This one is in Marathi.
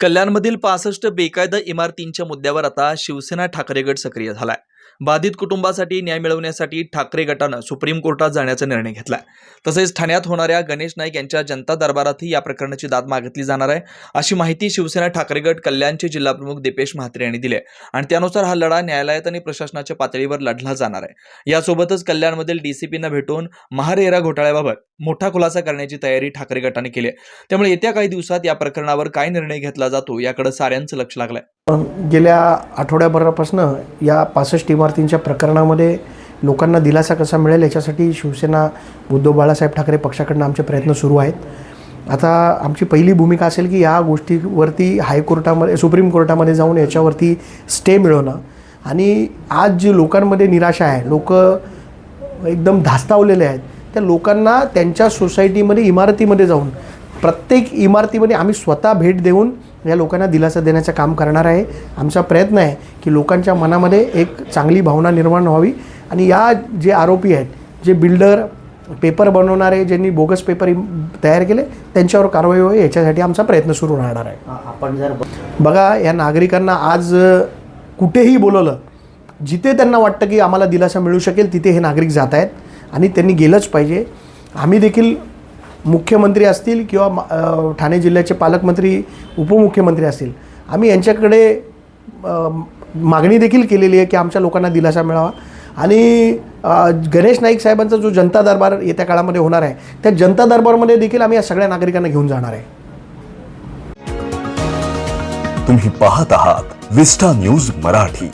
कल्याणमधील पासष्ट बेकायदा इमारतींच्या मुद्द्यावर आता शिवसेना ठाकरे गट सक्रिय झालाय. बाधित कुटुंबासाठी न्याय मिळवण्यासाठी ठाकरे गटानं सुप्रीम कोर्टात जाण्याचा निर्णय घेतलाय. तसेच ठाण्यात होणाऱ्या गणेश नाईक यांच्या जनता दरबारातही या प्रकरणाची दाद मागितली जाणार आहे अशी माहिती शिवसेना ठाकरे गट कल्याणचे जिल्हाप्रमुख दीपेश म्हात्रे यांनी दिली आणि त्यानुसार हा लढा न्यायालयात आणि प्रशासनाच्या पातळीवर लढला जाणार आहे. यासोबतच कल्याणमधील डीसीपींना भेटून महारेरा घोटाळ्याबाबत मोठा खुलासा करण्याची तयारी ठाकरे गटाने केली आहे. त्यामुळे येत्या काही दिवसात या प्रकरणावर काय निर्णय घेतला जातो याकडे साऱ्यांचं लक्ष लागलंय. गेल्या आठवड्याभरापासून या पासष्ट इमारतींच्या प्रकरणामध्ये लोकांना दिलासा कसा मिळेल याच्यासाठी शिवसेना उद्धव बाळासाहेब ठाकरे पक्षाकडनं आमचे प्रयत्न सुरू आहेत. आता आमची पहिली भूमिका असेल की या गोष्टीवरती हायकोर्टामध्ये सुप्रीम कोर्टामध्ये जाऊन याच्यावरती स्टे मिळवणं. आणि आज जी लोकांमध्ये निराशा आहे लोक एकदम धास्तावलेले आहेत त्या लोकांना त्यांच्या सोसायटीमध्ये इमारतीमध्ये जाऊन प्रत्येक इमारतीमध्ये आम्ही स्वतः भेट देऊन या लोकांना दिलासा देण्याचं काम करणार आहे. आमचा प्रयत्न आहे की लोकांच्या मनामध्ये एक चांगली भावना निर्माण व्हावी. आणि या जे आरोपी आहेत जे बिल्डर पेपर बनवणारे ज्यांनी बोगस पेपर तयार केले त्यांच्यावर कारवाई व्हावी याच्यासाठी आमचा प्रयत्न सुरू राहणार आहे. आपण जर बघा या नागरिकांना आज कुठेही बोलवलं जिथे त्यांना वाटतं की आम्हाला दिलासा मिळू शकेल तिथे हे नागरिक जात आहेत. आणि त्यांनी गेलंच पाहिजे. आम्ही देखील मुख्यमंत्री असतील किंवा मा- ठाणे जिल्ह्याचे पालकमंत्री उपमुख्यमंत्री असतील. आम्ही यांच्याकडे मागणी देखील केलेली आहे की आमच्या लोकांना दिलासा मिळावा. आणि गणेश नाईक साहेबांचा जो जनता दरबार येत्या काळामध्ये होणार आहे त्या जनता दरबारमध्ये देखील आम्ही या सगळ्या नागरिकांना घेऊन जाणार आहे. तुम्ही पाहत आहात विस्टा न्यूज मराठी.